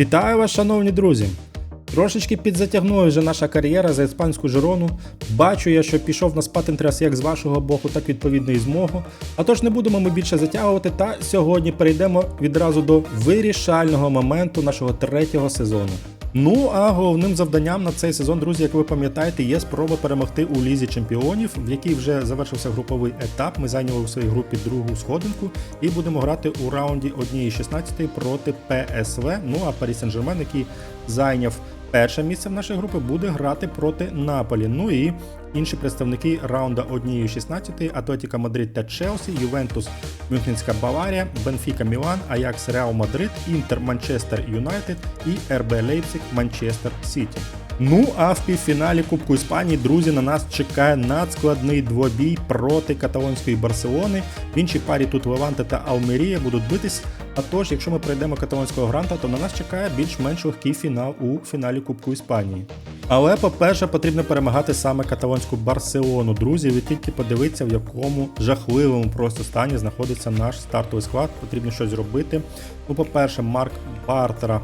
Вітаю вас, шановні друзі! Трошечки підзатягнула вже наша кар'єра за іспанську Жирону. Бачу я, що пішов на спад інтерес як з вашого боку, так відповідно і з мого. А тож не будемо ми більше затягувати, та сьогодні перейдемо відразу до вирішального моменту нашого третього сезону. Ну а головним завданням на цей сезон, друзі, як ви пам'ятаєте, є спроба перемогти у лізі чемпіонів, в якій вже завершився груповий етап. Ми зайняли у своїй групі другу сходинку і будемо грати у раунді 1-16 проти ПСВ. Ну а Парі Сен-Жермен, який зайняв перше місце в нашій групі, буде грати проти Наполі. Ну і інші представники раунда 1-16 Атлетіка Мадрид та Челсі, Ювентус, Мюнхенська Баварія, Бенфіка Мілан, Аякс Реал Мадрид, Інтер Манчестер Юнайтед і РБ Лейпциг Манчестер Сіті. Ну а в півфіналі Кубку Іспанії, друзі, на нас чекає надскладний двобій проти каталонської Барселони. В іншій парі тут Леванте та Алмерія будуть битись. А тож, якщо ми пройдемо каталонського гранта, то на нас чекає більш-менш легкий фінал у фіналі Кубку Іспанії. Але, по-перше, потрібно перемагати саме каталонську Барселону. Друзі, ви тільки подивитися, в якому жахливому просто стані знаходиться наш стартовий склад. Потрібно щось зробити. Ну, по-перше, Марк Бартера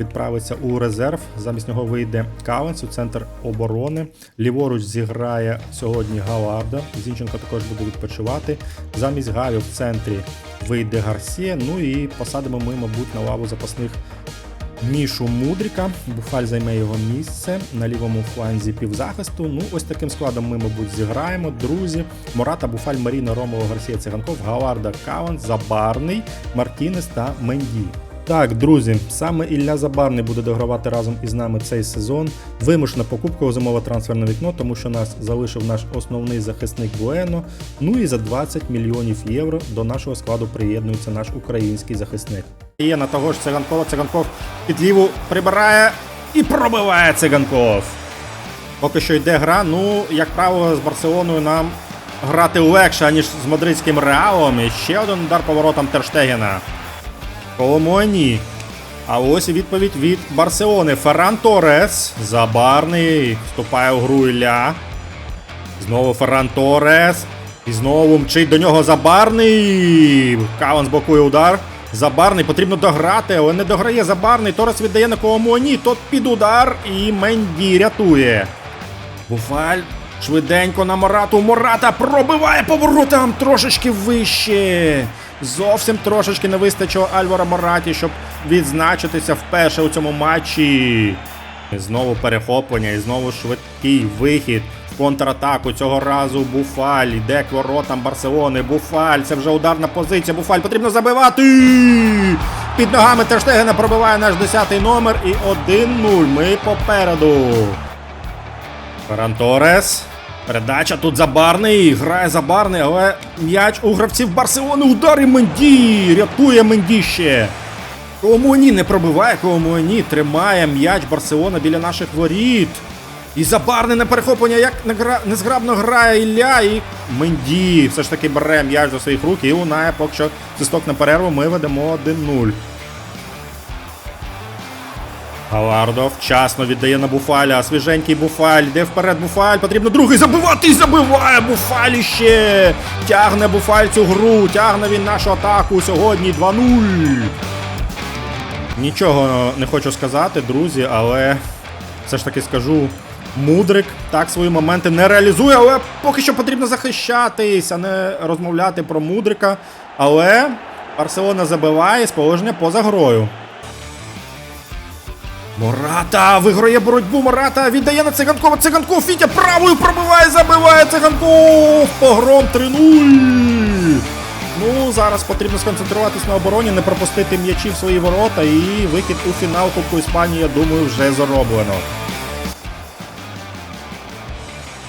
відправиться у резерв. Замість нього вийде Кавенс у центр оборони. Ліворуч зіграє сьогодні Галарда. Зінченко також буде відпочивати. Замість Гаві в центрі вийде Гарсія. Ну і посадимо ми, мабуть, на лаву запасних. Мішу Мудріка, Буфаль займе його місце на лівому фланзі півзахисту. Ну, ось таким складом ми, мабуть, зіграємо. Друзі, Мората, Буфаль, Маріна, Ромово, Гарсія, Циганков, Галарда, Каван, Забарний, Мартінес та Менді. Так, друзі, саме Ілля Забарний буде догравати разом із нами цей сезон. Вимушена покупка у зимове трансферне вікно, тому що нас залишив наш основний захисник Буено. Ну і за 20 мільйонів євро до нашого складу приєднується наш український захисник. Є на того ж Циганкова. Циганков під ліву прибирає і пробиває Циганков. Поки що йде гра. Ну, як правило, з Барселоною нам грати легше, ніж з мадридським реалом. І ще один удар поворотом Терштегена. Коломойні. А ось і відповідь від Барселони. Ферран Торес. Забарний. Вступає у гру Ілля. Знову Ферран Торес. І знову мчить до нього Забарний. Каван блокує удар. Забарний потрібно дограти, але не дограє Забарний. Торес віддає на Коломойні. Тот під удар і Менді рятує. Буфаль швиденько на Морату. Мората пробиває поворотом трошечки вище. Зовсім трошечки не вистачило Альвара Мораті, щоб відзначитися вперше у цьому матчі. І знову перехоплення, і знову швидкий вихід контратаку. Цього разу Буфаль йде к воротам Барселони. Буфаль, це вже ударна позиція. Буфаль потрібно забивати. Під ногами Терштегена пробиває наш 10-й номер. І 1-0. Ми попереду. Ферран Торес. Передача тут забарний. Грає забарний, але м'яч у гравців Барселони. Удар і Менді. Рятує Менді ще. Коломуані не пробиває Коломуані. Тримає м'яч Барселона біля наших воріт. І забарний на перехоплення, як незграбно грає Ілля. І Менді все ж таки бере м'яч до своїх рук і лунає поки що свисток на перерву. Ми ведемо 1-0. Галардо вчасно віддає на Буфаля. Свіженький Буфаль. Йде вперед Буфаль. Потрібно другий забивати і забиває Буфаль іще. Тягне Буфаль цю гру. Тягне він нашу атаку сьогодні 2-0. Нічого не хочу сказати, друзі, але все ж таки скажу. Мудрик так свої моменти не реалізує, але поки що потрібно захищатись, а не розмовляти про Мудрика. Але Барселона забиває з положення поза грою. Мората виграє боротьбу. Мората віддає на циганкова. Циганков Фітя правою пробиває, забиває циганков. Погром 3-0. Ну, зараз потрібно сконцентруватись на обороні, не пропустити м'ячі в свої ворота і вихід у фінал Кубку Іспанії, я думаю, вже зроблено.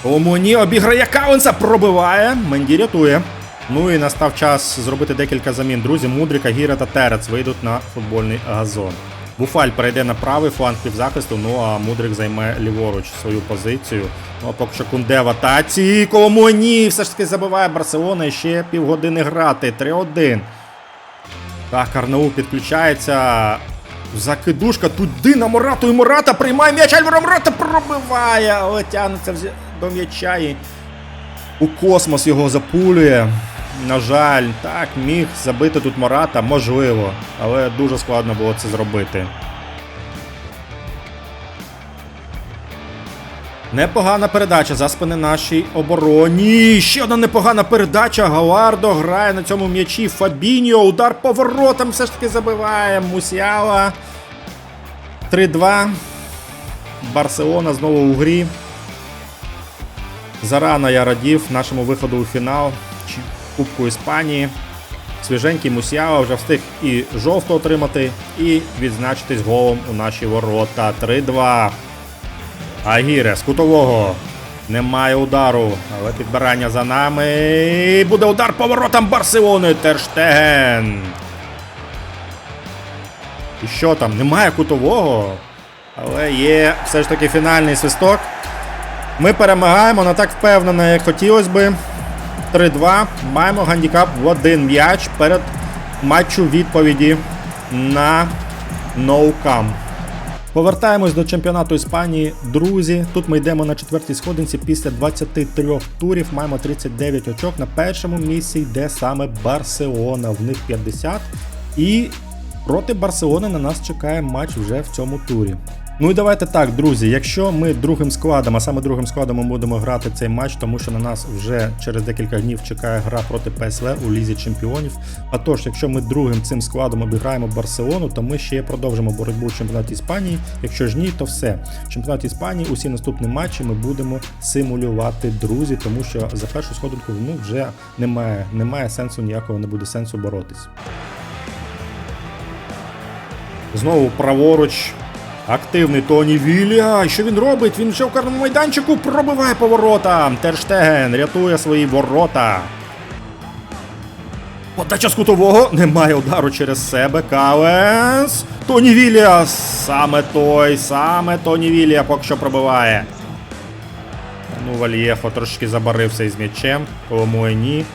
Омоні обіграє Каунса, пробиває. Менді рятує. Ну і настав час зробити декілька замін. Друзі, Мудрика, Гіра та Терец вийдуть на футбольний газон. Буфаль перейде на правий фланг півзахисту, ну а Мудрик займе ліворуч свою позицію. Ну а поки що Кунде в атаці. Коломоні все ж таки забиває Барселона ще півгодини грати. 3-1. Так, Арнаул підключається. Закидушка туди на Морату і Мората приймає м'яч. Альваро Мората пробиває, але тягнеться до м'яча і у космос його запулює на жаль, так, міг забити тут Марата можливо, але дуже складно було це зробити. Непогана передача за спини нашій обороні. Ще одна непогана передача. Галардо грає на цьому м'ячі. Фабіньо. Удар поворотом все ж таки забиває. Мусіала. 3-2. Барселона знову у грі. Зарано я радів нашому виходу у фінал. Кубку Іспанії. Свіженький Мусіава вже встиг і жовту отримати, і відзначитись голом у наші ворота. 3-2. Агіре з кутового. Немає удару, але підбирання за нами. І Буде удар поворотом Барселони. Терштеген. І що там? Немає кутового. Але є все ж таки фінальний свисток. Ми перемагаємо не так впевнено, як хотілося би. 3-2. Маємо гандікап в один м'яч перед матчу відповіді на ноукам. Повертаємось до чемпіонату Іспанії. Друзі, тут ми йдемо на четвертій сходинці після 23 турів. Маємо 39 очок. На першому місці йде саме Барселона. В них 50. І проти Барселони на нас чекає матч вже в цьому турі. Ну і давайте так, друзі. Якщо ми другим складом, а саме другим складом ми будемо грати цей матч, тому що на нас вже через декілька днів чекає гра проти ПСВ у Лізі Чемпіонів. А тож, якщо ми другим цим складом обіграємо Барселону, то ми ще продовжимо боротьбу в чемпіонаті Іспанії. Якщо ж ні, то все. В чемпіонаті Іспанії усі наступні матчі ми будемо симулювати, друзі, тому що за першу сходинку ну, вже немає, немає сенсу ніякого, не буде сенсу боротись. Знову праворуч. Активний Тоні Вілля. І Що він робить? Він вже в карному майданчику пробиває поворота. Терштеген рятує свої ворота. Подача з кутового. Немає удару через себе. Каленс. Тоні Вілля. Саме той, саме Тоні Вілля поки що пробиває. Ну, Вальєхо трошки забарився із м'ячем. Кому і ні.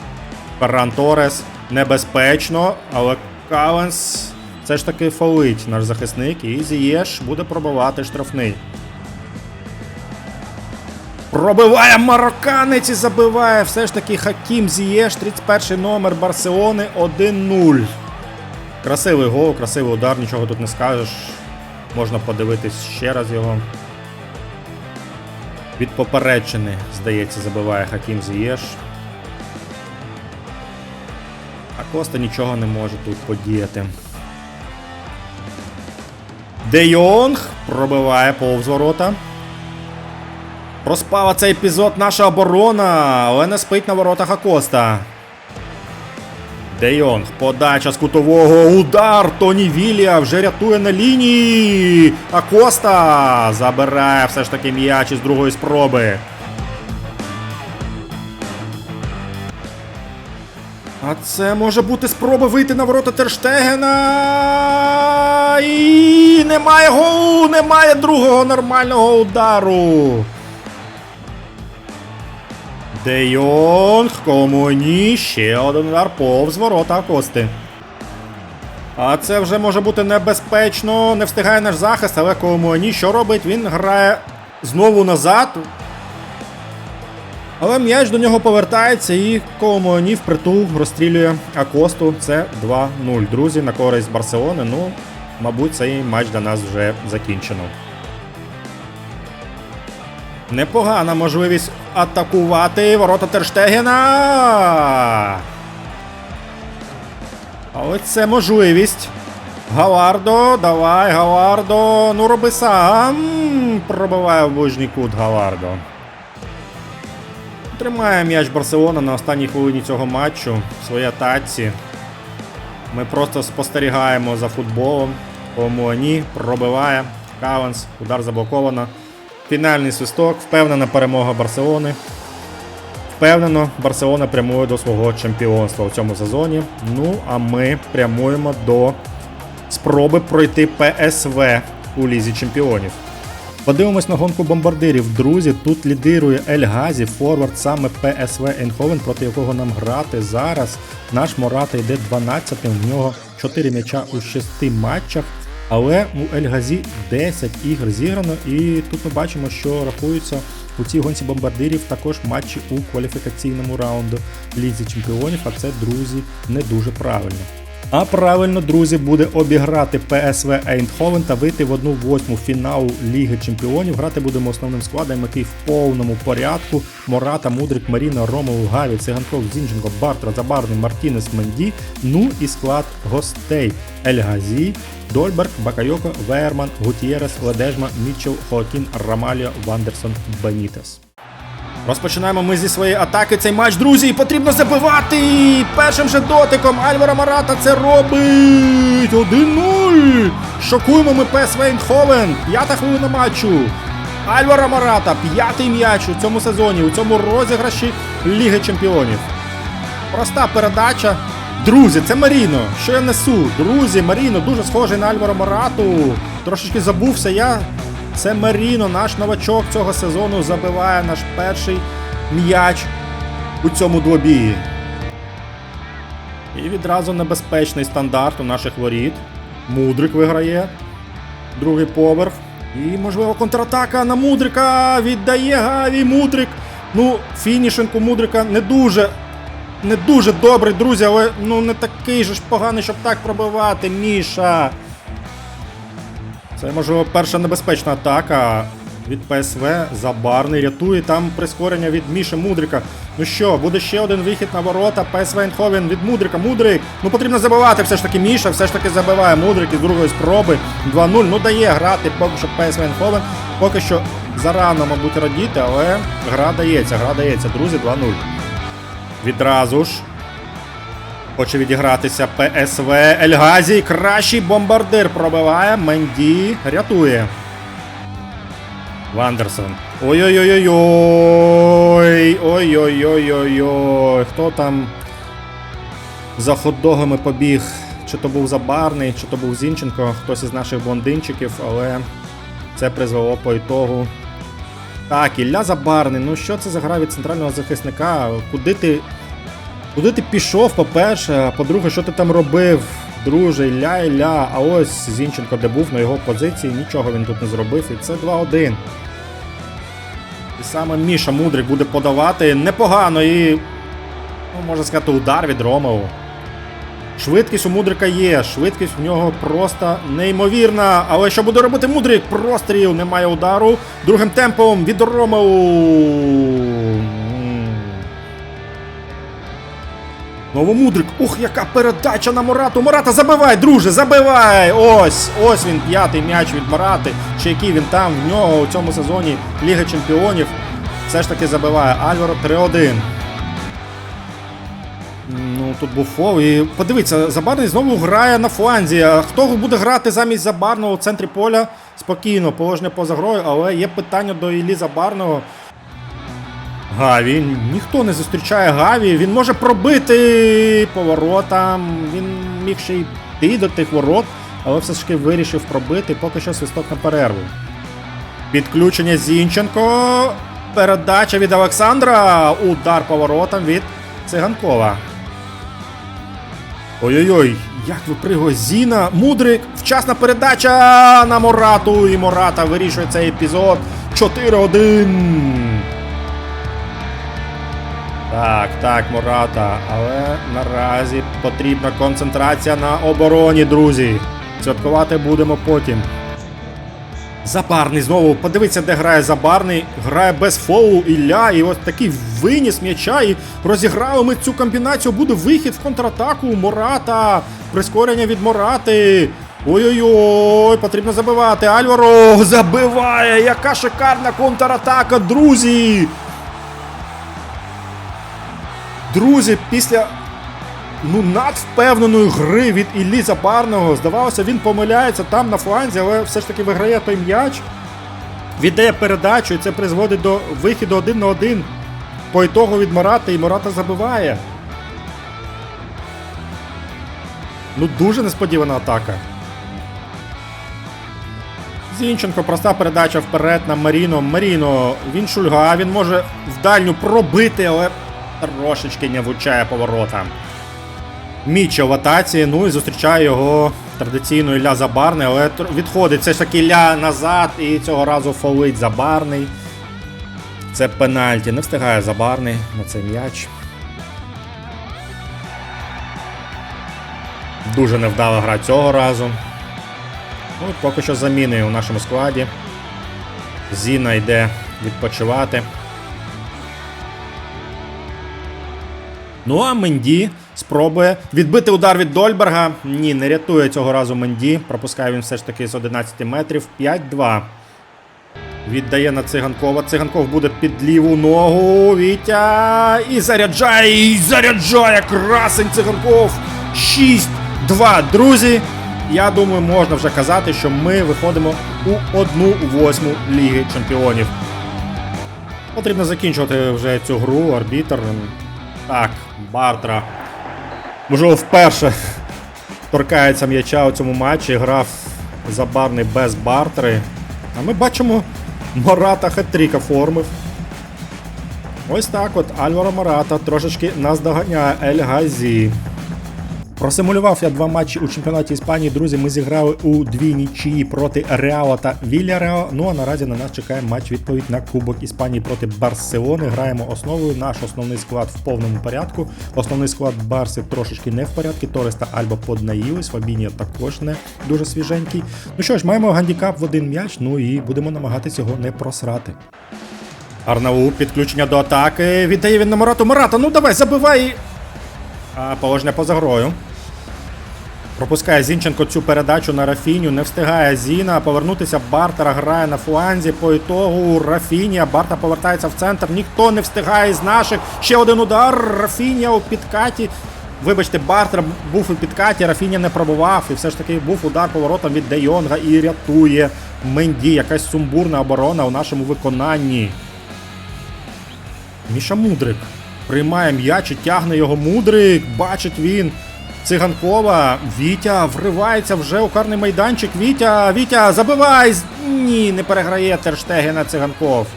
Ферран Торес. Небезпечно, але Каленс все ж таки фолить наш захисник і Зієш буде пробивати штрафний. Пробиває марокканець і забиває все ж таки Хакім Зієш, 31 номер Барселони 1-0. Красивий гол, красивий удар, нічого тут не скажеш. Можна подивитись ще раз його. Від попередчини, здається, забиває Хакім Зієш. А Коста нічого не може тут подіяти. Де Йонг пробиває повз ворота. Проспала цей епізод наша оборона, але не спить на воротах Акоста. Де Йонг, подача з кутового, удар Тоні Вілія вже рятує на лінії. Акоста забирає все ж таки м'яч із другої спроби. А це може бути спроба вийти на ворота Терштегена. І немає голу, немає другого нормального удару. Де Йонг, кому ні, ще один удар повз ворота Кости. А це вже може бути небезпечно. Не встигає наш захист, але Коломойні що робить? Він грає знову назад. Але м'яч до нього повертається і Коломойні впритул розстрілює Акосту. Це 2-0. Друзі, на користь Барселони. Ну, мабуть, цей матч для нас вже закінчено. Непогана можливість атакувати ворота Терштегена. Але це можливість. Галардо, давай, Галардо. Ну роби сам. Пробиває в ближній кут Галардо. Тримає м'яч Барселона на останній хвилині цього матчу в своїй атаці. Ми просто спостерігаємо за футболом. Помуані пробиває. Кавенс, удар заблоковано. Фінальний свисток, впевнена перемога Барселони. Впевнено, Барселона прямує до свого чемпіонства у цьому сезоні. Ну, а ми прямуємо до спроби пройти ПСВ у Лізі Чемпіонів. Подивимось на гонку бомбардирів. Друзі, тут лідирує Ель Газі, форвард саме ПСВ Ейнховен, проти якого нам грати зараз. Наш Мората йде 12-м, в нього 4 м'яча у 6 матчах. Але у Ель Газі 10 ігор зіграно, і тут ми бачимо, що рахуються у цій гонці бомбардирів також матчі у кваліфікаційному раунду Лізі Чемпіонів, а це, друзі, не дуже правильно. А правильно, друзі, буде обіграти ПСВ Ейндховен та вийти в одну восьму фіналу Ліги Чемпіонів. Грати будемо основним складом, який в повному порядку. Мората, Мудрик, Маріна, Ромов, Гаві, Циганков, Зінченко, Бартра, Забарний, Мартінес, Менді. Ну і склад гостей Ельгазі, Дольберг, Бакайоко, Веерман, Гутієрес, Ледежма, Мітчел, Хоакін, Рамаліо, Вандерсон, Бенітес. Розпочинаємо ми зі своєї атаки цей матч, друзі. і Потрібно забивати. Першим же дотиком Альвара Марата це робить. 1-0. Шокуємо ми ПСВ Ейндховен. П'ята хвилина матчу. Альвара Марата, п'ятий м'яч у цьому сезоні, у цьому розіграші Ліги Чемпіонів. Проста передача. Друзі, це Маріно. Що я несу? Друзі, Маріно дуже схожий на Альваро Марату. Трошечки забувся я. Це Маріно, наш новачок цього сезону, забиває наш перший м'яч у цьому двобії. І відразу небезпечний стандарт у наших воріт. Мудрик виграє. Другий поверх. І, можливо, контратака на Мудрика. Віддає Гаві Мудрик. Ну, фінішинг у Мудрика не дуже. Не дуже добрий, друзі, але ну не такий же ж поганий, щоб так пробивати, Міша. Це, можливо, перша небезпечна атака від ПСВ. Забарний рятує там прискорення від Міші Мудрика. Ну що, буде ще один вихід на ворота. ПСВ Ейндховен від Мудрика. Мудрик. Ну потрібно забивати все ж таки Міша, все ж таки забиває Мудрик із другої спроби. 2-0. Ну дає грати поки що ПСВ Ейндховен. Поки що зарано, мабуть, радіти, але гра дається, гра дається, друзі, 2-0. Відразу ж Хоче відігратися ПСВ Ельгазі. Кращий бомбардир пробиває. Менді рятує. Вандерсон. Ой-ой-ой-ой. Ой-ой-ой-ой-ой. Хто там за хот-догами побіг? Чи то був Забарний, чи то був Зінченко, хтось із наших блондинчиків, але це призвело по ітогу. Так, Ілля Забарний. Ну що це за гра від центрального захисника? Куди ти Куди ти пішов, по-перше, а по-друге, що ти там робив, друже, Ілля, Ілля, а ось Зінченко, де був на його позиції, нічого він тут не зробив, і це 2-1. І саме Міша Мудрик буде подавати непогано і, ну, можна сказати, удар від Ромео. Швидкість у Мудрика є, швидкість в нього просто неймовірна. Але що буде робити Мудрик? Простріл, немає удару. Другим темпом від Ромео. Новомудрик. Ух, яка передача на Морату. Мората, забивай, друже, забивай! Ось, ось він, п'ятий м'яч від Морати. Чи який він там в нього у цьому сезоні Ліга Чемпіонів. Все ж таки забиває. Альваро 3-1. Ну, тут був фол. І подивіться, Забарний знову грає на фланзі. Хто буде грати замість Забарного у центрі поля? Спокійно, положення поза грою, але є питання до Іллі Забарного. Гаві. Ніхто не зустрічає Гаві. Він може пробити поворотам. Він міг ще йти до тих ворот, але все ж таки вирішив пробити. Поки що свисток на перерву. Підключення Зінченко. Передача від Олександра. Удар поворотом від Циганкова. Ой-ой-ой, як випригує Зіна. Мудрик. Вчасна передача на Морату. І Мората вирішує цей епізод. 4-1. Так, так, Мората. Але наразі потрібна концентрація на обороні, друзі. Святкувати будемо потім. Забарний знову. Подивіться, де грає Забарний. Грає без фолу Ілля. І ось такий виніс м'яча. І розіграли ми цю комбінацію. Буде вихід в контратаку. Мората. Прискорення від Морати. Ой-ой-ой, потрібно забивати. Альваро забиває. Яка шикарна контратака, друзі! Друзі, після ну, надвпевненої гри від Іллі Забарного, здавалося, він помиляється там на фланзі, але все ж таки виграє той м'яч. Віддає передачу, і це призводить до вихіду один на один. По ітогу від Марата, і Марата забиває. Ну, дуже несподівана атака. Зінченко, проста передача вперед на Маріно. Маріно, він шульга, він може в дальню пробити, але трошечки не влучає поворота. Мічо в атаці, ну і зустрічає його традиційно Ілля Забарний, але відходить все ж таки Ілля назад і цього разу фолить Забарний. Це пенальті. Не встигає Забарний на цей м'яч. Дуже невдала гра цього разу. Ну, поки що заміни у нашому складі. Зіна йде відпочивати. Ну а Менді спробує відбити удар від Дольберга. Ні, не рятує цього разу Менді. Пропускає він все ж таки з 11 метрів. 5-2. Віддає на циганкова. Циганков буде під ліву ногу. Вітя. І заряджає. І заряджає. Красень циганков. 6-2. Друзі. Я думаю, можна вже казати, що ми виходимо у 1-8 Ліги Чемпіонів. Потрібно закінчувати вже цю гру. Арбітр. Так, Бартра. Можливо, вперше торкається м'яча у цьому матчі. Грав забарний без Бартри. А ми бачимо, Марата Хетріка формив. Ось так от Альваро Марата трошечки наздоганяє Ель Газі. Просимулював я два матчі у чемпіонаті Іспанії. Друзі, ми зіграли у дві нічиї проти Реала та Вільярео. Ну а наразі на нас чекає матч відповідь на Кубок Іспанії проти Барселони. Граємо основою. Наш основний склад в повному порядку. Основний склад Барси трошечки не в порядку. Торес та Альба поднаїлись. Фабінія також не дуже свіженький. Ну що ж, маємо гандікап в один м'яч. Ну і будемо намагатися його не просрати. Арнау, підключення до атаки. Віддає він на Марату. Марата, ну давай, забивай. А, положення поза грою. Пропускає Зінченко цю передачу на Рафіню. Не встигає Зіна повернутися. Бартера грає на фланзі. По ітогу Рафінія. Барта повертається в центр. Ніхто не встигає з наших. Ще один удар. Рафінія у підкаті. Вибачте, Бартер був у підкаті, Рафінія не пробував. І все ж таки був удар поворотом від Де Йонга і рятує Менді. Якась сумбурна оборона у нашому виконанні. Міша Мудрик приймає м'яч і тягне його Мудрик. Бачить він Циганкова. Вітя вривається вже у карний майданчик. Вітя, Вітя, забивай! Ні, не переграє Терштегена Циганков.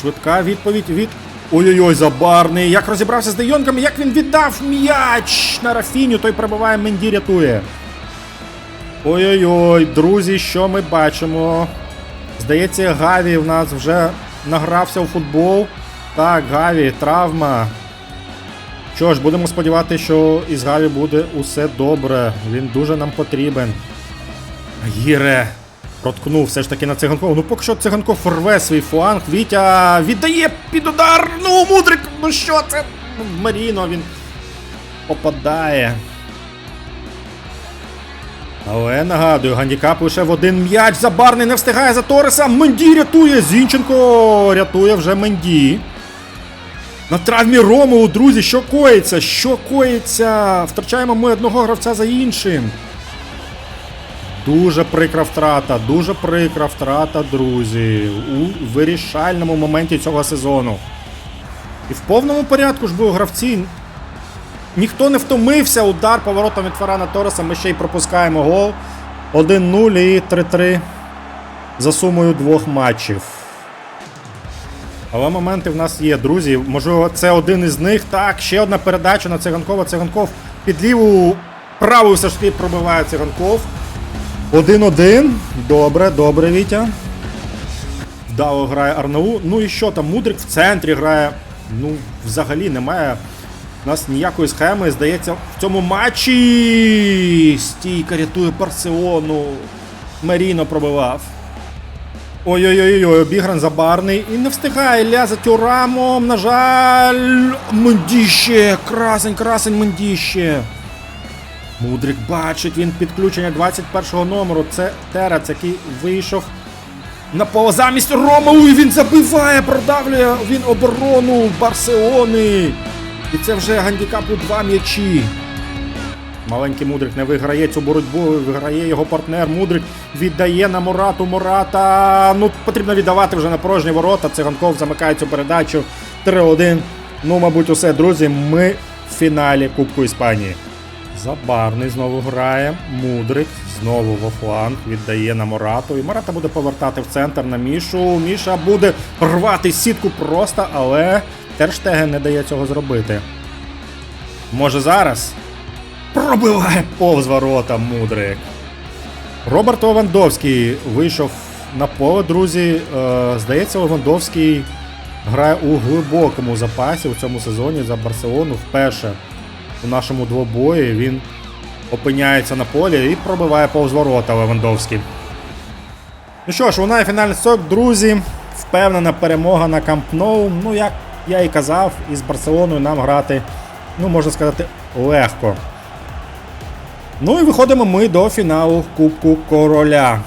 Швидка відповідь від. Ой-ой-ой, забарний. Як розібрався з Дейонком, як він віддав м'яч на Рафіню, той пробиває Менді рятує. Ой-ой-ой, друзі, що ми бачимо? Здається, Гаві в нас вже награвся у футбол. Так, Гаві, травма. Що ж, будемо сподіватися, що із Гаві буде усе добре. Він дуже нам потрібен. Гіре. Проткнув все ж таки на циганков. Ну поки що циганков рве свій фланг. Вітя віддає під удар. Ну, мудрик, ну що це? Маріно він попадає. Але нагадую, гандікап лише в один м'яч. Забарний не встигає за Тореса. Менді рятує. Зінченко рятує вже Менді. На травмі Ромеу, друзі, що коїться? Що коїться? Втрачаємо ми одного гравця за іншим. Дуже прикра втрата, дуже прикра втрата, друзі. У вирішальному моменті цього сезону. І в повному порядку ж були гравці. Ніхто не втомився. Удар поворотом від Фарана Тореса. Ми ще й пропускаємо гол. 1-0 і 3-3 за сумою двох матчів. Але моменти в нас є, друзі. Можливо, це один із них. Так, ще одна передача на Циганкова. Циганков під ліву правою все ж таки пробиває Циганков. 1-1. Добре, добре, Вітя. Вдало грає Арнау. Ну і що там? Мудрик в центрі грає. Ну, взагалі немає. У нас ніякої схеми, здається, в цьому матчі. Стійка рятує Барселону. Маріно пробивав. Ой-ой-ой, обігран забарний. І не встигає Ілля за тюрамом. На жаль. Мендіще! Красень, красень, Мендіще. Мудрик бачить, він підключення 21-го номеру. Це Терец, який вийшов на поле замість Ромеу. І він забиває, продавлює він оборону Барселони. І це вже гандікап у два м'ячі. Маленький Мудрик не виграє цю боротьбу, виграє його партнер. Мудрик віддає на Мурату. Мурата. Ну, потрібно віддавати вже на порожні ворота. Циганков замикає цю передачу. 3-1. Ну, мабуть, усе, друзі. Ми в фіналі Кубку Іспанії. Забарний знову грає. Мудрик знову во фланг віддає на Морату. І Мората буде повертати в центр на Мішу. Міша буде рвати сітку просто, але Терштеген не дає цього зробити. Може зараз? Пробиває повз ворота Мудрик. Роберт Левандовський вийшов на поле, друзі. Е, здається, Левандовський грає у глибокому запасі у цьому сезоні за Барселону вперше у нашому двобої. Він опиняється на полі і пробиває повз ворота Левандовський. Ну що ж, лунає фінальний сок, друзі. Впевнена перемога на Камп Ноу. Ну, як я і казав, із Барселоною нам грати, ну, можна сказати, легко. Ну і виходимо ми до фіналу Кубку Короля.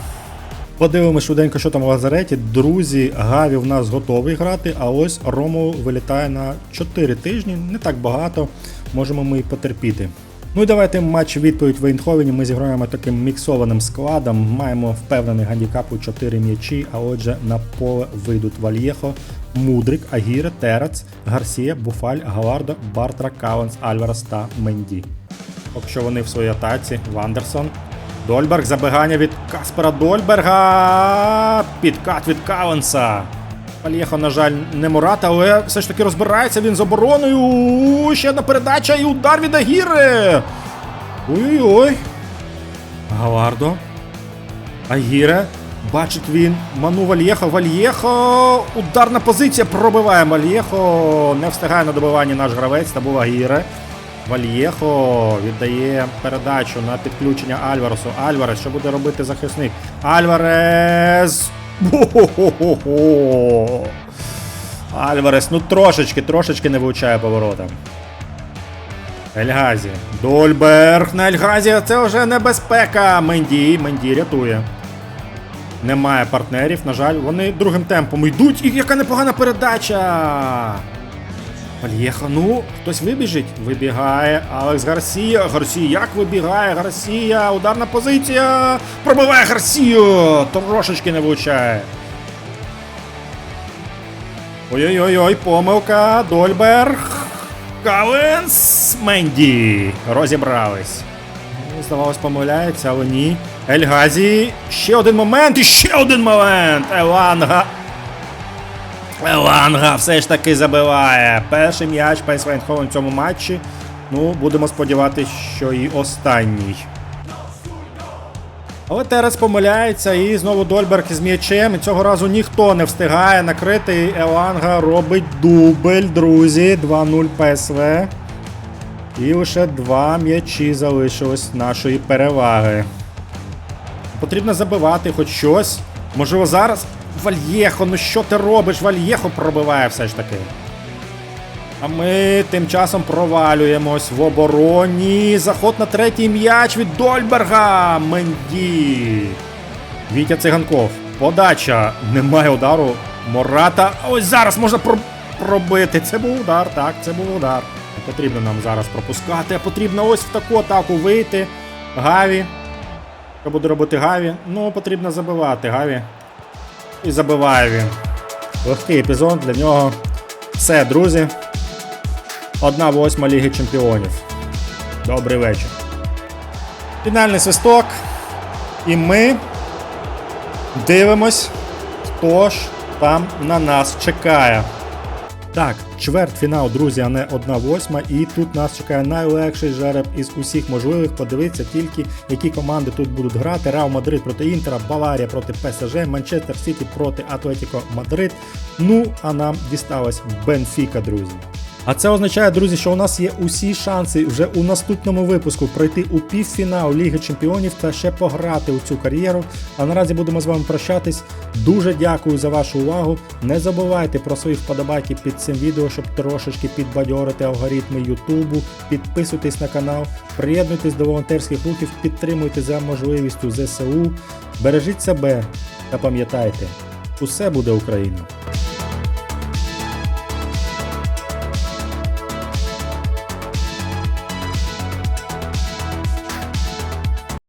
Подивимось швиденько, що там в лазареті. Друзі, Гаві в нас готовий грати, а ось Рому вилітає на 4 тижні, не так багато, можемо ми і потерпіти. Ну і давайте матч відповідь в Ейнховені. Ми зіграємо таким міксованим складом. Маємо впевнений гандікап у 4 м'ячі, а отже на поле вийдуть Вальєхо, Мудрик, Агіре, Терац, Гарсія, Буфаль, Галардо, Бартра, Каунс, Альварес та Менді. Поки що вони в своїй атаці. Вандерсон. Дольберг, забігання від Каспера Дольберга. Підкат від Каунса. Пальєхо, на жаль, не Мурат, але все ж таки розбирається він з обороною. Ще одна передача і удар від Агіри. Ой-ой-ой. Галардо. Агіре. Бачить він. Ману Вальєхо. Вальєхо. Ударна позиція. Пробиває Вальєхо. Не встигає на добиванні наш гравець. Та був Агіре. Вальєхо віддає передачу на підключення Альваресу. Альварес, що буде робити захисник? Альварес. Хо-хо-хо-хо. Альварес, ну трошечки, трошечки не вивчає поворотом. Ельгазі. Дольберг на Ельгазі. Це вже небезпека. Менді. Менді рятує. Немає партнерів, на жаль, вони другим темпом йдуть. І яка непогана передача. Вальєхо, ну, хтось вибіжить? Вибігає Алекс Гарсія. Гарсія як вибігає? Гарсія. Ударна позиція. Пробиває Гарсію. Трошечки не влучає. Ой-ой-ой, помилка. Дольберг. Каленс. Менді. Розібрались. Ну, Здавалось, помиляється, але ні. Ельгазі. Ще один момент і ще один момент. Еланга. Еланга все ж таки забиває. Перший м'яч ПСВ Ейнховен в цьому матчі. Ну, будемо сподіватися, що і останній. Але Терес помиляється і знову Дольберг із м'ячем. Цього разу ніхто не встигає накрити. І Еланга робить дубль, друзі. 2-0 ПСВ. І лише два м'ячі залишилось нашої переваги. Потрібно забивати хоч щось. Можливо, зараз. Вальєхо, ну що ти робиш? Вальєхо пробиває все ж таки. А ми тим часом провалюємось в обороні. Заход на третій м'яч від Дольберга. Менді. Вітя Циганков. Подача. Немає удару. Мората. Ось зараз можна про- пробити. Це був удар, так, це був удар. Не потрібно нам зараз пропускати, а потрібно ось в таку атаку вийти. Гаві. Що буде робити Гаві? Ну, потрібно забивати Гаві. І забиває він. Легкий епізод для нього. Все, друзі. Одна восьма Ліги Чемпіонів. Добрий вечір. Фінальний свисток. І ми дивимось, хто ж там на нас чекає. Так, чвертьфінал, друзі, а не 1-8. І тут нас чекає найлегший жереб із усіх можливих. Подивіться тільки, які команди тут будуть грати. Реал Мадрид проти Інтера, Баварія проти ПСЖ, Манчестер Сіті проти Атлетіко Мадрид. Ну, а нам дісталась Бенфіка, друзі. А це означає, друзі, що у нас є усі шанси вже у наступному випуску пройти у півфінал Ліги Чемпіонів та ще пограти у цю кар'єру. А наразі будемо з вами прощатись. Дуже дякую за вашу увагу. Не забувайте про свої вподобайки під цим відео, щоб трошечки підбадьорити алгоритми Ютубу. Підписуйтесь на канал, приєднуйтесь до волонтерських рухів, підтримуйте за можливістю ЗСУ. Бережіть себе та пам'ятайте, усе буде Україна!